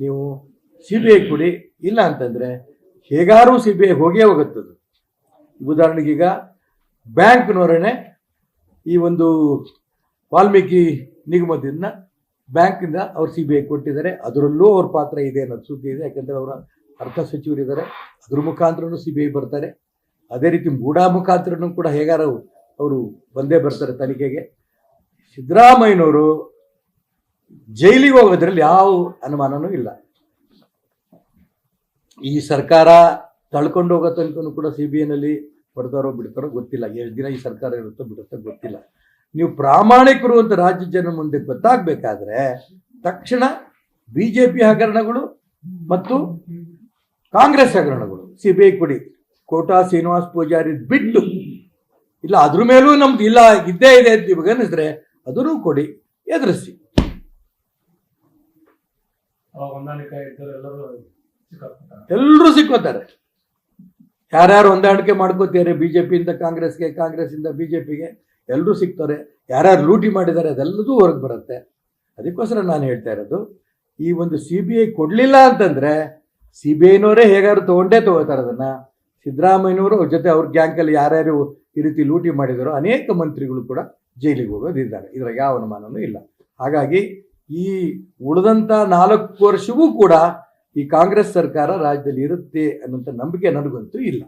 ನೀವು C B I ಕೊಡಿ. ಇಲ್ಲ ಅಂತಂದರೆ ಹೇಗಾರು ಸಿ ಬಿ ಐ ಹೋಗೇ ಹೋಗುತ್ತದೆ. ಉದಾಹರಣೆಗೆ ಈಗ ಬ್ಯಾಂಕ್ನವರೇ ಈ ಒಂದು ವಾಲ್ಮೀಕಿ ನಿಗಮದಿಂದ ಬ್ಯಾಂಕಿಂದ ಅವ್ರು ಸಿ ಬಿ ಐ ಕೊಟ್ಟಿದ್ದಾರೆ. ಅದರಲ್ಲೂ ಅವ್ರ ಪಾತ್ರ ಇದೆ ಅನ್ನೋದು ಸುದ್ದಿ ಇದೆ. ಯಾಕಂದರೆ ಅವರ ಅರ್ಥ ಸಚಿವರಿದ್ದಾರೆ ಅದ್ರ ಮುಖಾಂತರನೂ ಸಿ ಬಿ ಐ ಬರ್ತಾರೆ. ಅದೇ ರೀತಿ ಮೂಡಾ ಮುಖಾಂತರನೂ ಕೂಡ ಹೇಗಾರು ಅವರು ಬಂದೇ ಬರ್ತಾರೆ ತನಿಖೆಗೆ. ಸಿದ್ದರಾಮಯ್ಯನವರು ಜೈಲಿಗೆ ಹೋಗೋದ್ರಲ್ಲಿ ಯಾವ ಅನುಮಾನನೂ ಇಲ್ಲ. ಈ ಸರ್ಕಾರ ತಳ್ಕೊಂಡು ಹೋಗೋ ತನಕ ಕೂಡ ಸಿ ಬಿ ಐನಲ್ಲಿ ಬರ್ತಾರೋ ಬಿಡ್ತಾರೋ ಗೊತ್ತಿಲ್ಲ. ಎಷ್ಟು ದಿನ ಈ ಸರ್ಕಾರ ಇರುತ್ತೋ ಬಿಡುತ್ತೋ ಗೊತ್ತಿಲ್ಲ. ನೀವು ಪ್ರಾಮಾಣಿಕರು ಅಂತ ರಾಜ್ಯ ಜನ ಮುಂದೆ ಗೊತ್ತಾಗಬೇಕಾದ್ರೆ ತಕ್ಷಣ ಬಿ ಜೆ ಪಿ ಹಗರಣಗಳು ಮತ್ತು ಕಾಂಗ್ರೆಸ್ ಹಗರಣಗಳು. ಸಿ ಬಿ ಐ ಕೊಡಿ. ಕೋಟಾ ಶ್ರೀನಿವಾಸ್ ಪೂಜಾರಿ ಬಿಟ್ಟು. ಇಲ್ಲ, ಅದ್ರ ಮೇಲೂ ನಮ್ದು ಇಲ್ಲ, ಇದ್ದೇ ಇದೆ ಅಂತ ಇವಾಗ ಅನ್ನಿಸಿದ್ರೆ ಅದನ್ನು ಕೊಡಿ, ಎದುರಿಸಿ. ಎಲ್ಲರೂ ಎಲ್ಲರೂ ಸಿಕ್ಕೋತಾರೆ. ಯಾರ್ಯಾರು ಹೊಂದಾಣಿಕೆ ಮಾಡ್ಕೋತಾರೆ ಬಿ ಜೆ ಪಿಯಿಂದ ಕಾಂಗ್ರೆಸ್ಗೆ ಕಾಂಗ್ರೆಸ್ಸಿಂದ ಬಿ ಜೆ ಪಿಗೆ ಎಲ್ಲರೂ ಸಿಗ್ತಾರೆ ಯಾರ್ಯಾರು ಲೂಟಿ ಮಾಡಿದ್ದಾರೆ ಅದೆಲ್ಲದೂ ಹೊರಗೆ ಬರುತ್ತೆ. ಅದಕ್ಕೋಸ್ಕರ ನಾನು ಹೇಳ್ತಾ ಇರೋದು, ಈ ಒಂದು ಸಿ ಬಿ ಐ ಕೊಡಲಿಲ್ಲ ಅಂತಂದರೆ ಸಿ ಬಿ ಐನವರೇ ಹೇಗಾದ್ರು ತೊಗೊಂಡೇ ತೊಗೋತಾರೆ ಅದನ್ನು. ಸಿದ್ದರಾಮಯ್ಯನವರು ಅವ್ರ ಜೊತೆ ಅವ್ರ ಗ್ಯಾಂಕಲ್ಲಿ ಯಾರ್ಯಾರು ಈ ರೀತಿ ಲೂಟಿ ಮಾಡಿದಾರೋ ಅನೇಕ ಮಂತ್ರಿಗಳು ಕೂಡ ಜೈಲಿಗೆ ಹೋಗೋದಿದ್ದಾರೆ. ಇದರ ಯಾವ ಅನುಮಾನವೂ ಇಲ್ಲ. ಹಾಗಾಗಿ ಈ ಉಳಿದಂತ ನಾಲ್ಕು ವರ್ಷವೂ ಕೂಡ ಈ ಕಾಂಗ್ರೆಸ್ ಸರ್ಕಾರ ರಾಜ್ಯದಲ್ಲಿ ಇರುತ್ತೆ ಅನ್ನೋಂಥ ನಂಬಿಕೆ ನನಗಂತೂ ಇಲ್ಲ.